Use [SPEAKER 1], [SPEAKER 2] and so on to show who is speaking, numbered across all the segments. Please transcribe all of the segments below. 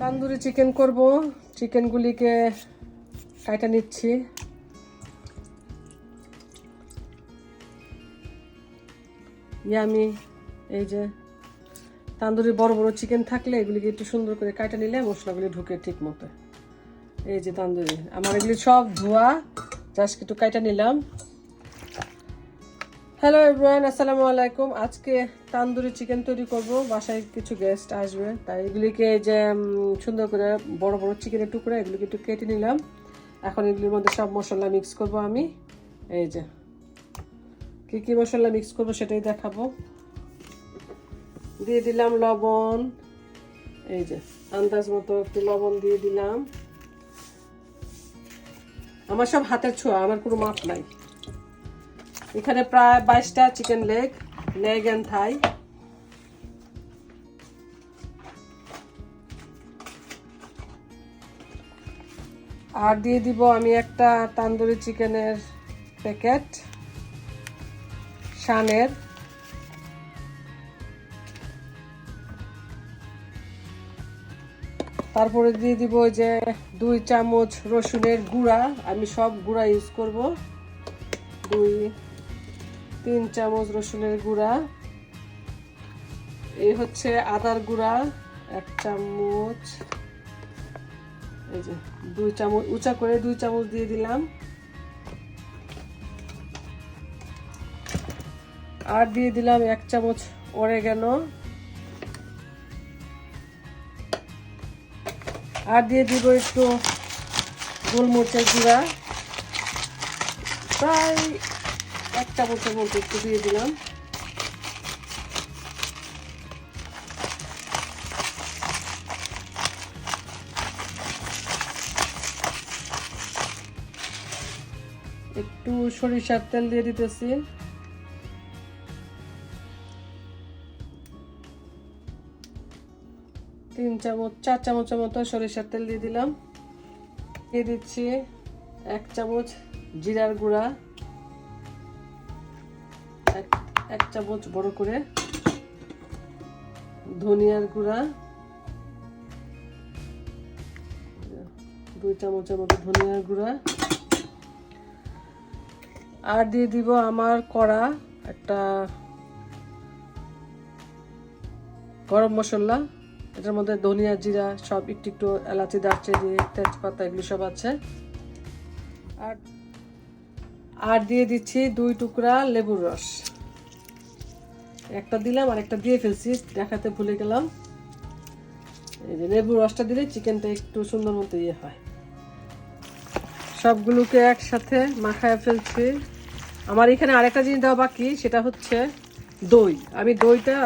[SPEAKER 1] Tandoori chicken করব। চিকেনগুলিকে কাটা নিচ্ছি। ইয়ামি, এই যে তান্দুরি বড় বড় চিকেন থাকলে এগুলিকে একটু সুন্দর করে কাটা নিলে মশলাগুলি ঢুকে ঠিক মতো। এই যে তান্দুরি। আমার এগুলি সব ধোয়া। জাস্ট একটু কাটা নিলাম। হ্যালো এভরিওয়ান আসসালামু আলাইকুম আজকে তান্দুরি চিকেন তৈরি করব। বাসায় কিছু গেস্ট আসবে। তাই এগুলিকে যে সুন্দর করে বড় বড় চিকেনের টুকরা, এগুলিকে একটু কেটে নিলাম। এখন এগুলির মধ্যে সব মশলা মিক্স করব আমি। এই যে, কী কী মশলা মিক্স করব সেটাই দেখাবো। দিয়ে দিলাম লবণ। এই যে, আন্দাজ মতো একটু লবণ দিয়ে দিলাম। আমার সব হাতের ছোঁয়া, আমার কোনো মাপ নাই। এখানে প্রায় বাইশটা chicken leg leg and thigh আর দিয়ে দিব আমি একটা তান্দুরি চিকেনের প্যাকেট শানের। তারপরে দিয়ে দিব যে দুই চামচ রসুনের গুঁড়া। আমি সব গুঁড়া ইউজ করব। দুই তিন চামচ রসুনের গুঁড়া। এই হচ্ছে আদার গুঁড়া, এক চামচ। এই যে, দুই চামচ, উঁচা করে দুই চামচ দিয়ে দিলাম। আর দিয়ে দিলাম এক চামচ অরেগানো। আর দিয়ে দিব একটু গোলমরিচের গুঁড়া। প্রায় এক চামচের মতো একটু দিয়ে দিলাম। একটু সরিষার তেল দিয়ে দিতেছি। তিন চামচ, চার চামচের মতো সরিষার তেল দিয়ে দিলাম। দিয়ে দিচ্ছি এক চামচ জিরার গুঁড়া। এক চামচ বড় করে ধনিয়ার গুঁড়া, দুই চামচের মতো ধনিয়ার গুঁড়া, আর দিয়ে দিব আমার কড়া একটা গরম মশলা, এটার মধ্যে ধনিয়া জিরা সব একটু একটু এলাচি, দারচিনি, তেজপাতা, এগুলো সব আছে। আর আর দিয়ে দিচ্ছি দুই টুকরা লেবুর রস। একটা দিলাম আর একটা দিয়ে ফেলছি, দেখাতে ভুলে গেলাম। এই যে লেবুর রসটা দিলে চিকেনটা একটু সুন্দর মতো ইয়ে হয়। সবগুলোকে একসাথে মাখায় ফেলছি। আমার এখানে আরেকটা জিনিস দেওয়া বাকি, সেটা হচ্ছে দই। আমি দইটা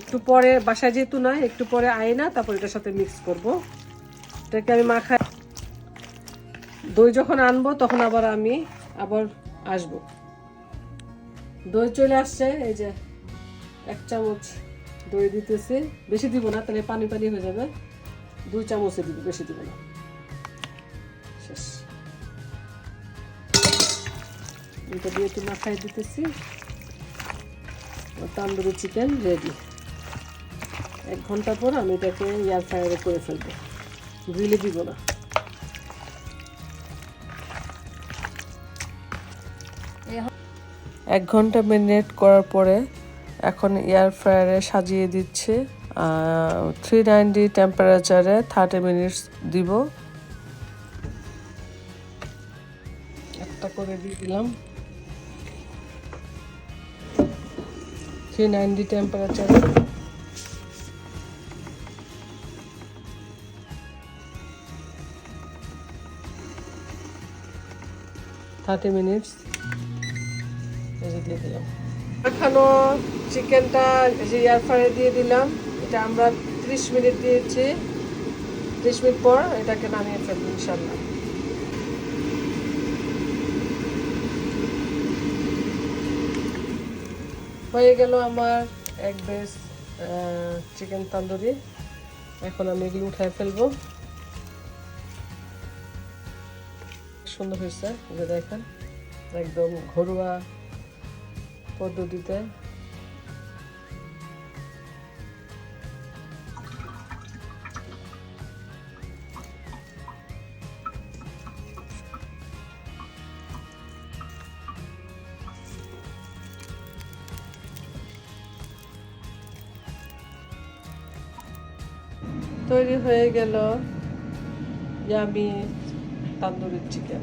[SPEAKER 1] একটু পরে, বাসায় যেহেতু নয়, একটু পরে আয় না, তারপর এটার সাথে মিক্স করব। এটাকে আমি মাখাই দই যখন আনব, তখন আবার আমি আবার আসব। দই চলে আসছে, এই যে এক চামচ দই দিতেছি। বেশি দিব না, তাহলে পানি পানি হয়ে যাবে। দুই চামচে দিব, বেশি দিব না। শেষ। এটা দিয়ে একটু মাখাই দিতেছি। তান্দুরি চিকেন রেডি এক ঘণ্টা পর আমি এটাকে এয়ার ফ্রায়ারে করে ফেলব। গ্রিলে দিব না। এক ঘণ্টা মেরিনেট করার পরে এখন এয়ার ফ্রায়ারে সাজিয়ে দিচ্ছে। থ্রি নাইনটি টেম্পারেচারে থার্টি মিনিটস দিব। একটা করে দিয়ে দিলাম। থ্রি নাইনটি টেম্পারেচারে থার্টি মিনিটস ভেজে দিয়ে দিলাম এখনও চিকেনটা এয়ার ফ্রায়ারে দিয়ে দিলাম, এটা আমরা ত্রিশ মিনিট দিয়েছি। ত্রিশ মিনিট পর এটাকে নামিয়ে ফেলব ইনশাল্লাহ হয়ে গেল আমার এক বেস চিকেন তন্দুরি। এখন আমি এগুলো উঠায় ফেলব। সুন্দর হয়েছে যে দেখেন, একদম ঘরোয়া পদ্ধতিতে। তৈরি হয়ে গেল ইয়ামি তান্দুরি চিকেন